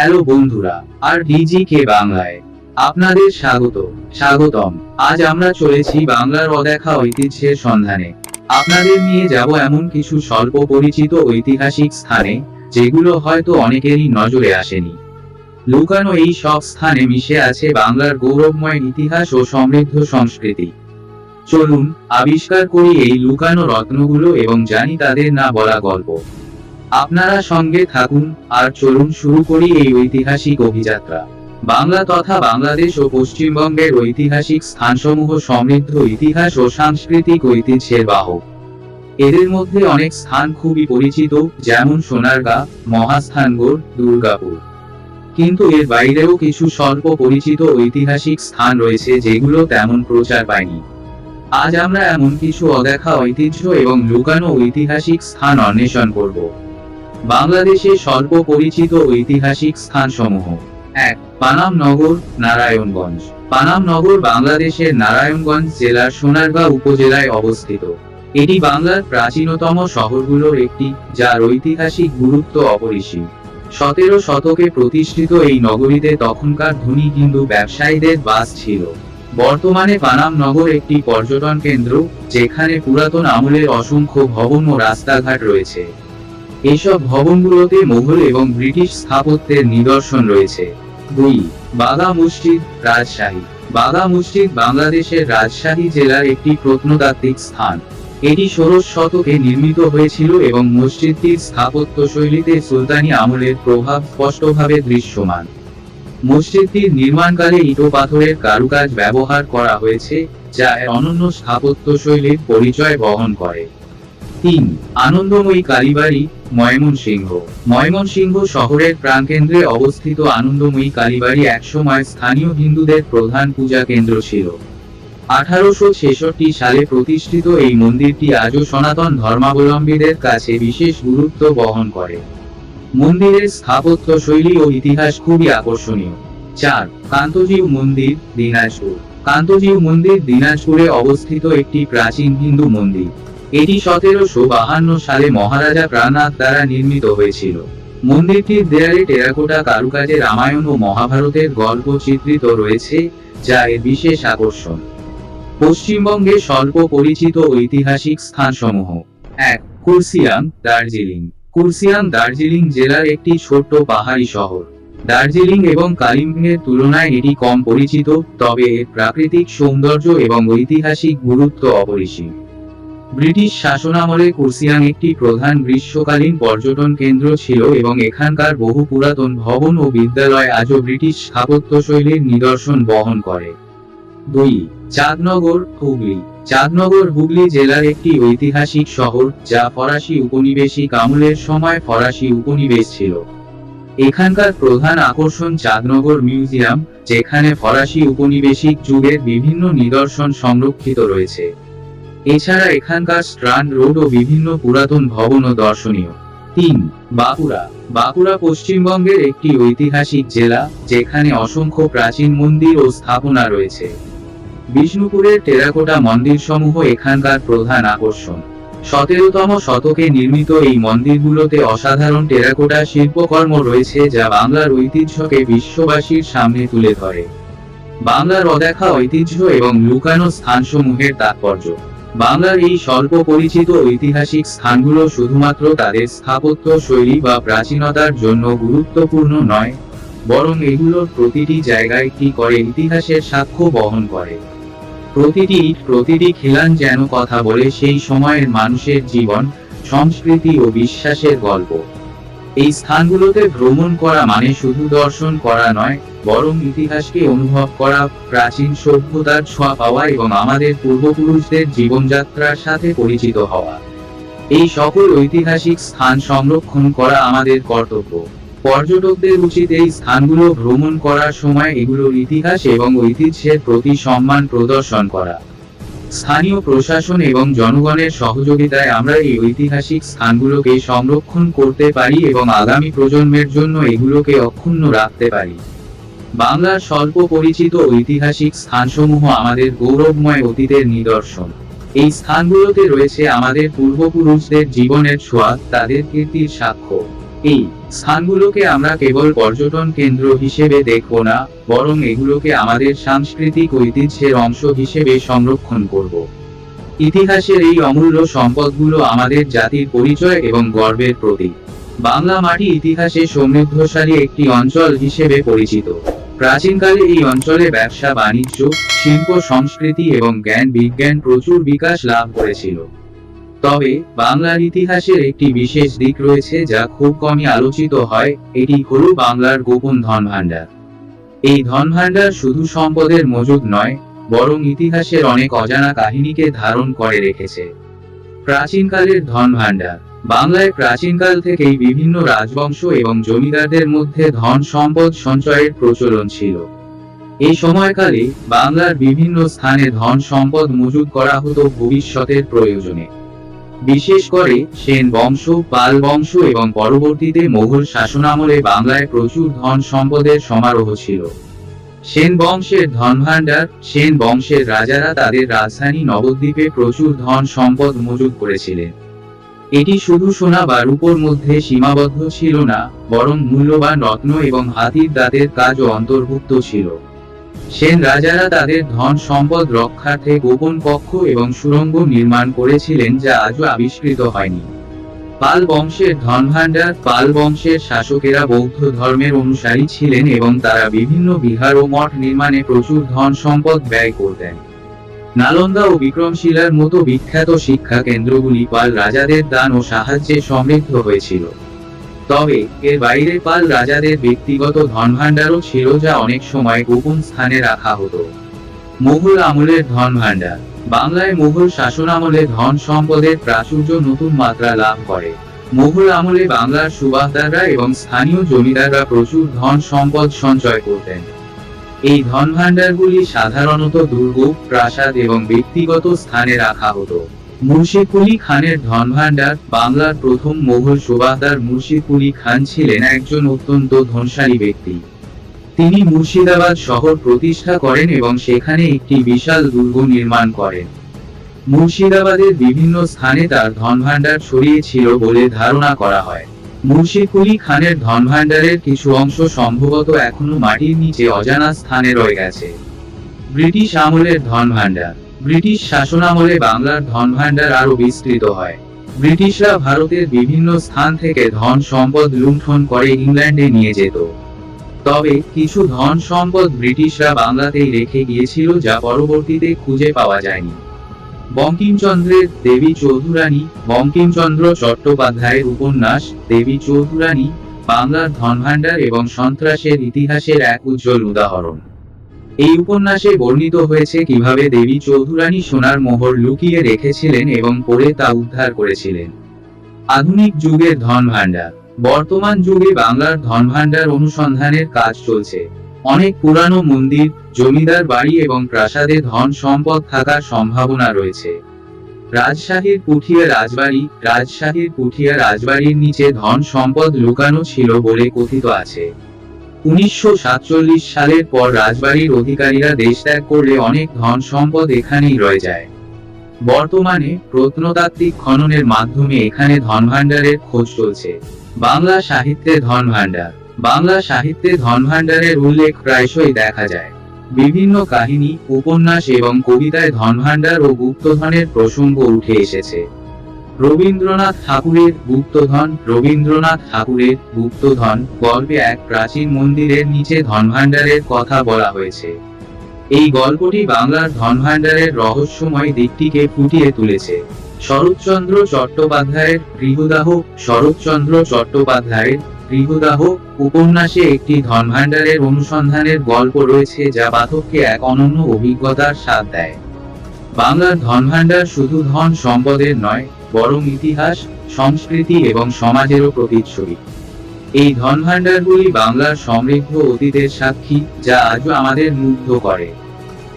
Hello বন্ধুরা, আর DG কে বাংলায় আপনাদের স্বাগত, স্বাগতম। আজ আমরা চলেছি বাংলার অদেখা ঐতিহ্যের সন্ধানে। আপনাদের নিয়ে যাব এমন কিছু স্বল্প পরিচিত ঐতিহাসিক স্থানে, যেগুলো হয়তো অনেকেরই নজরে আসেনি। লুকানো এই সব স্থানে মিশে আছে বাংলার গৌরবময় ইতিহাস ও সমৃদ্ধ সংস্কৃতি। চলুন, আবিষ্কার করি এই লুকানো রত্নগুলো এবং জানি তাদের না বলা গল্প। আপনারা সঙ্গে থাকুন, আর চলুন শুরু করি এই ঐতিহাসিক অভিযাত্রা। বাংলা তথা বাংলাদেশ ও পশ্চিমবঙ্গের ঐতিহাসিক স্থানসমূহ সমৃদ্ধ ইতিহাস ও সাংস্কৃতিক ঐতিহ্যের বাহক। এদের মধ্যে অনেক স্থান খুবই পরিচিত, যেমন সোনারগাঁ মহাস্থানগড় দুর্গাপুর। কিন্তু এর বাইরেও কিছু স্বল্প পরিচিত ঐতিহাসিক স্থান রয়েছে যেগুলো তেমন প্রচার পায়নি। আজ আমরা এমন কিছু অদেখা ঐতিহ্য এবং লুকানো ঐতিহাসিক স্থান অন্বেষণ করব। বাংলাদেশে স্বল্প পরিচিত ঐতিহাসিক স্থানসমূহ। এক, পানাম নগর, নারায়ণগঞ্জ। পানাম নগর বাংলাদেশের নারায়ণগঞ্জ জেলার সোনারগাঁ উপজেলায় অবস্থিত। এটি বাংলার প্রাচীনতম শহরগুলোর একটি, যার ঐতিহাসিক গুরুত্ব অপরিসীম। সতেরো শতকে প্রতিষ্ঠিত এই নগরীতে তখনকার ধনী হিন্দু ব্যবসায়ীদের বাস ছিল। বর্তমানে পানাম নগর একটি পর্যটন কেন্দ্র, যেখানে পুরাতন আমলের অসংখ্য ভবন ও রাস্তাঘাট রয়েছে। এসব ভবনগুলোতে মোগল এবং ব্রিটিশ স্থাপত্যের নিদর্শন রয়েছে। দুই, বাগা মসজিদ, রাজশাহী। বাগা মসজিদ বাংলাদেশের রাজশাহী জেলার একটি প্রত্নতাত্ত্বিক স্থান। এটি ষোড়শ শতকে নির্মিত হয়েছিল এবং মসজিদটির স্থাপত্য শৈলীতে সুলতানি আমলের প্রভাব স্পষ্টভাবে দৃশ্যমান। মসজিদটির নির্মাণকালে ইটো পাথরের কারুকাজ ব্যবহার করা হয়েছে, যা অনন্য স্থাপত্য শৈলীর পরিচয় বহন করে। তিন, আনন্দময়ী কালীবাড়ি, ময়মনসিংহ। ময়মনসিংহ শহরের প্রাণকেন্দ্রে অবস্থিত আনন্দময়ী কালীবাড়ি একসময় স্থানীয় হিন্দুদের প্রধান পূজা কেন্দ্র ছিল। আঠারোশো ছেষট্টি সালে প্রতিষ্ঠিত এই মন্দিরটি আজও সনাতন ধর্মাবলম্বীদের কাছে বিশেষ গুরুত্ব বহন করে। মন্দিরের স্থাপত্য শৈলী ও ইতিহাস খুবই আকর্ষণীয়। চার, কান্তজিউ মন্দির, দিনাজপুর। কান্তজিউ মন্দির, দিনাজপুরে অবস্থিত একটি প্রাচীন হিন্দু মন্দির। এটি সতেরোশো বাহান্ন সালে মহারাজা প্রাণনাথ দ্বারা নির্মিত হয়েছিল। মন্দিরটির দেয়ালে টেরাকোটা কারুকাজে রামায়ণ ও মহাভারতের গল্প চিত্রিত রয়েছে, যা এর বিশেষ আকর্ষণ। পশ্চিমবঙ্গে স্বল্প পরিচিত ঐতিহাসিক স্থানসমূহ। এক, কুরসিয়াং, দার্জিলিং। কুরসিয়াং, দার্জিলিং জেলার একটি ছোট্ট পাহাড়ি শহর। দার্জিলিং এবং কালিম্পংয়ের তুলনায় এটি কম পরিচিত, তবে এর প্রাকৃতিক সৌন্দর্য এবং ঐতিহাসিক গুরুত্ব অপরিসীম। ব্রিটিশ শাসনামলে কুরসিয়াং একটি প্রধান গ্রীষ্মকালীন পর্যটন কেন্দ্র ছিল এবং এখানকার বহু পুরাতন ভবন ও বিদ্যালয় আজও ব্রিটিশ স্থাপত্য শৈলীর নিদর্শন বহন করে। দুই, চাঁদনগর, হুগলি। চাঁদনগর, হুগলি জেলার একটি ঐতিহাসিক শহর, যা ফরাসি উপনিবেশিক আমলের সময় ফরাসি উপনিবেশ ছিল। এখানকার প্রধান আকর্ষণ চাঁদনগর মিউজিয়াম, যেখানে ফরাসি উপনিবেশিক যুগের বিভিন্ন নিদর্শন সংরক্ষিত রয়েছে। এছাড়া এখানকার স্ট্রান্ড রোড ও বিভিন্ন পুরাতন ভবন ও দর্শনীয়। তিন, বাঁকুড়া। বাঁকুড়া পশ্চিমবঙ্গের একটি ঐতিহাসিক জেলা, যেখানে অসংখ্য প্রাচীন মন্দির ও স্থাপনা রয়েছে। বিষ্ণুপুরের টেরাকোটা মন্দিরসমূহ এখানকার প্রধান আকর্ষণ। সতেরোতম শতকে নির্মিত এই মন্দিরগুলোতে অসাধারণ টেরাকোটা শিল্পকর্ম রয়েছে যা বাংলার ঐতিহ্যকে বিশ্ববাসীর সামনে তুলে ধরে। বাংলার অদেখা ঐতিহ্য এবং লুকানো স্থানসমূহের তাৎপর্য। বাংলার এই স্বল্প পরিচিত ঐতিহাসিক স্থানগুলো শুধুমাত্র তাদের স্থাপত্য শৈলী বা প্রাচীনতার জন্য গুরুত্বপূর্ণ নয়, বরং এগুলোর প্রতিটি জায়গায় কি করে ইতিহাসের সাক্ষ্য বহন করে। প্রতিটি প্রতিটি খিলান যেন কথা বলে সেই সময়ের মানুষের জীবন, সংস্কৃতি ও বিশ্বাসের গল্প। এই স্থানগুলোতে ভ্রমণ করা মানে শুধু দর্শন করা নয়, বরং ইতিহাসকে অনুভব করা, প্রাচীন সভ্যতার ছোঁয়া পাওয়া এবং আমাদের পূর্বপুরুষদের জীবনযাত্রার সাথে পরিচিত হওয়া। এই সকল ঐতিহাসিক স্থান সংরক্ষণ করা আমাদের কর্তব্য। পর্যটকদের উচিত এই স্থানগুলো ভ্রমণ করার সময় এগুলোর ইতিহাস এবং ঐতিহ্যের প্রতি সম্মান প্রদর্শন করা। স্থানীয় প্রশাসন এবং জনগণের সহযোগিতায় আমরা এই ঐতিহাসিক স্থানগুলোকে সংরক্ষণ করতে পারি এবং আগামী প্রজন্মের জন্য এগুলোকে অক্ষুণ্ণ রাখতে পারি। বাংলার স্বল্প পরিচিত ঐতিহাসিক স্থানসমূহ আমাদের গৌরবময় অতীতের নিদর্শন। এই স্থানগুলোতে রয়েছে আমাদের পূর্বপুরুষদের জীবনের ছোঁয়া, তাদের কীর্তির সাক্ষ্য। এই স্থানগুলোকে আমরা কেবল পর্যটন কেন্দ্র হিসেবে দেখব না, বরং এগুলোকে আমাদের সাংস্কৃতিক ঐতিহ্যের অংশ হিসেবে সংরক্ষণ করব। ইতিহাসের এই অমূল্য সম্পদগুলো আমাদের জাতির পরিচয় এবং গর্বের প্রতীক। বাংলা মাটি ইতিহাসে সমৃদ্ধশালী একটি অঞ্চল হিসেবে পরিচিত। প্রাচীনকালে এই অঞ্চলে ব্যবসা, বাণিজ্য, শিল্প, সংস্কৃতি এবং জ্ঞান, বিজ্ঞান প্রচুর বিকাশ লাভ করেছিল। তবে বাংলার ইতিহাসের একটি বিশেষ দিক রয়েছে যা খুব কমই আলোচিত হয়, এটি হল বাংলার গোপন ধন ভাণ্ডার এই ধন ভাণ্ডার শুধু সম্পদের মজুদ নয়, বরং ইতিহাসের অনেক অজানা কাহিনীকে ধারণ করে রেখেছে। প্রাচীনকালের ধন ভাণ্ডার বাংলায় প্রাচীনকাল থেকেই বিভিন্ন রাজবংশ এবং জমিদারদের মধ্যে ধন সম্পদ সঞ্চয়ের প্রচলন ছিল। এই সময়কালে বাংলার বিভিন্ন স্থানে ধন সম্পদ মজুদ করা হতো ভবিষ্যতের প্রয়োজনে। বিশেষ করে সেন বংশ, পাল বংশ এবং পরবর্তীতে মোগল শাসনামলে বাংলায় প্রচুর ধন সম্পদের সমারোহ ছিল। সেন বংশের ধন ভাণ্ডার সেন বংশের রাজারা তাদের রাজধানী নবদ্বীপে প্রচুর ধন সম্পদ মজুদ করেছিলেন। এটি শুধু সোনা বা রূপোর মধ্যে সীমাবদ্ধ ছিল না, বরং মূল্যবান রত্ন এবং হাতির দাঁতের কাজও অন্তর্ভুক্ত ছিল। সেন রাজারা তাদের ধন সম্পদ রক্ষার্থে গোপন কক্ষ এবং সুড়ঙ্গ নির্মাণ করেছিলেন যা আজও আবিষ্কৃত হয়নি। পাল বংশের ধন ভাণ্ডার পাল বংশের শাসকেরা বৌদ্ধ ধর্মের অনুসারী ছিলেন এবং তারা বিভিন্ন বিহার ও মঠ নির্মাণে প্রচুর ধন সম্পদ ব্যয় করতেন। নালন্দা ও বিক্রমশিলার মতো বিখ্যাত শিক্ষা কেন্দ্রগুলি পাল রাজাদের দান ও সাহায্যে সমৃদ্ধ হয়েছিল। তবে, এর বাইরে পাল রাজাদের ব্যক্তিগত ধনভাণ্ডারও ছিল যা অনেক সময় গোপন স্থানে রাখা হতো। মুঘল আমলের ধন ভাণ্ডার বাংলায় মুঘল শাসন আমলে ধন সম্পদের প্রাচুর্য নতুন মাত্রা লাভ করে। মুঘল আমলে বাংলার সুবাহদাররা এবং স্থানীয় জমিদাররা প্রচুর ধন সম্পদ সঞ্চয় করতেন। এই ধন ভাণ্ডারগুলি সাধারণত দুর্গ, প্রাসাদ এবং ব্যক্তিগত স্থানে রাখা হতো। মুর্শিদকুলি খানের ধন ভাণ্ডার বাংলার প্রথম মোঘল সুবাহদার মুর্শিদকুলি খান ছিলেন একজন অত্যন্ত ধনশালী ব্যক্তি। তিনি মুর্শিদাবাদ শহর প্রতিষ্ঠা করেন এবং সেখানে একটি বিশাল দুর্গ নির্মাণ করেন। মুর্শিদাবাদের বিভিন্ন স্থানে তার ধন ভাণ্ডার ছড়িয়ে ছিল বলে ধারণা করা হয়। মুর্শিদকুলি খানের ধন ভাণ্ডারের কিছু অংশ সম্ভবত এখনও মাটির নিচে অজানা স্থানে রয়ে গেছে। ব্রিটিশ আমলের ধন ভাণ্ডার ব্রিটিশ শাসনামলে বাংলার ধন ভাণ্ডার আরও বিস্তৃত হয়। ব্রিটিশরা ভারতের বিভিন্ন স্থান থেকে ধন সম্পদ লুণ্ঠন করে ইংল্যান্ডে নিয়ে যেত। তবে কিছু ধন সম্পদ ব্রিটিশরা বাংলাতেই রেখে গিয়েছিল যা পরবর্তীতে খুঁজে পাওয়া যায়নি। বঙ্কিমচন্দ্রের দেবী চৌধুরানী, বঙ্কিমচন্দ্র চট্টোপাধ্যায়ের উপন্যাস দেবী চৌধুরানী, বাংলার ধনভাণ্ডার এবং সন্ত্রাসের ইতিহাসের এক উজ্জ্বল উদাহরণ। এই উপন্যাসে বর্ণিত হয়েছে কীভাবে দেবী চৌধুরানী সোনার মোহর লুকিয়ে রেখেছিলেন এবং পরে তা উদ্ধার করেছিলেন। আধুনিক যুগের ধন ভাণ্ডার বর্তমান যুগে বাংলার ধন ভাণ্ডার অনুসন্ধানের কাজ চলছে। অনেক পুরানো মন্দির, জমিদার বাড়ি এবং প্রাসাদে ধন সম্পদ থাকার সম্ভাবনা রয়েছে। রাজশাহীর পুঠিয়া রাজবাড়ি, রাজশাহীর পুঠিয়া রাজবাড়ির নিচে ধন সম্পদ লুকানো ছিল বলে কথিত আছে। উনিশশো সাতচল্লিশ সালের পর রাজবাড়ির অধিকারীরা দেশ ত্যাগ করলে অনেক ধন সম্পদ এখানেই রয়ে যায়। বর্তমানে প্রত্নতাত্ত্বিক খননের মাধ্যমে এখানে ধনভাণ্ডারের খোঁজ চলছে। বাংলা সাহিত্যে ধনভাণ্ডার। বাংলা সাহিত্যে ধনভাণ্ডারের উল্লেখ প্রায়শই দেখা যায়। বিভিন্ন কাহিনী, উপন্যাস এবং কবিতায় ধনভাণ্ডার ও গুপ্তধনের প্রসঙ্গ উঠে এসেছে। রবীন্দ্রনাথ ঠাকুরের গুপ্তধন, রবীন্দ্রনাথ ঠাকুরের গুপ্তধন গল্পে এক প্রাচীন মন্দিরের নিচে ধনভাণ্ডারের কথা বলা হয়েছে। এই গল্পটি বাংলার ধনভাণ্ডারের রহস্যময় দিকটিকে ফুটিয়ে তুলেছে। শরৎচন্দ্র চট্টোপাধ্যায়ের গৃহদাহ, শরৎচন্দ্র চট্টোপাধ্যায়ের গৃহদাহ উপন্যাসে একটি ধনভাণ্ডারের অনুসন্ধানের গল্প রয়েছে যা পাঠককে এক অনন্য অভিজ্ঞতার স্বাদ দেয়। বাংলার ধনভাণ্ডার শুধু ধন সম্পদের নয় বরং ইতিহাস, সংস্কৃতি এবং সমাজেরও প্রতিচ্ছবি। এই ধনভাণ্ডারগুলি বাংলার সমৃদ্ধ অতীতের সাক্ষী, যা আজও আমাদের মুগ্ধ করে।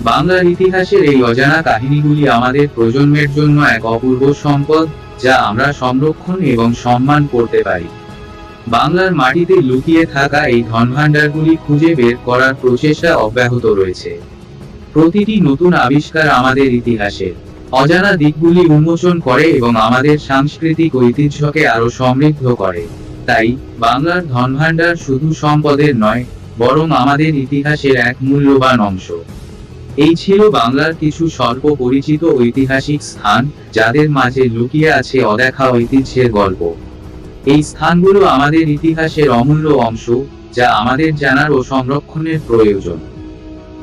বাংলার ইতিহাসের এই অজানা কাহিনীগুলি আমাদের প্রজন্মের জন্য এক অপূর্ব সম্পদ, যা আমরা সংরক্ষণ এবং সম্মান করতে পারি। বাংলার মাটিতে লুকিয়ে থাকা এই ধনভাণ্ডারগুলি খুঁজে বের করার প্রচেষ্টা অব্যাহত রয়েছে। প্রতিটি নতুন আবিষ্কার আমাদের ইতিহাসের। অজানা দিকগুলি উন্মোচন করে এবং আমাদের সাংস্কৃতিক ঐতিহ্যকে আরও সমৃদ্ধ করে। তাই, বাংলার ধনভাণ্ডার শুধু সম্পদের নয়, বরং আমাদের ইতিহাসের এক মূল্যবান অংশ। এই ছিল বাংলার কিছু স্বল্প পরিচিত ঐতিহাসিক স্থান, যাদের মাঝে লুকিয়ে আছে অদেখা ঐতিহ্যের গল্প। এই স্থানগুলো আমাদের ইতিহাসের অমূল্য অংশ, যা আমাদের জানার ও সংরক্ষণের প্রয়োজন।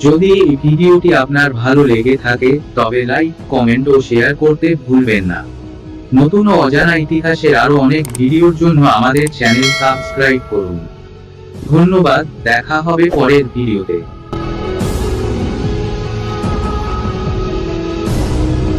যদি এই ভিডিওটি আপনার ভালো লেগে থাকে, তবে লাইক, কমেন্ট ও শেয়ার করতে ভুলবেন না। নতুন ও অজানা ইতিহাসের আরও অনেক ভিডিওর জন্য আমাদের চ্যানেল সাবস্ক্রাইব করুন। ধন্যবাদ, দেখা হবে পরের ভিডিওতে।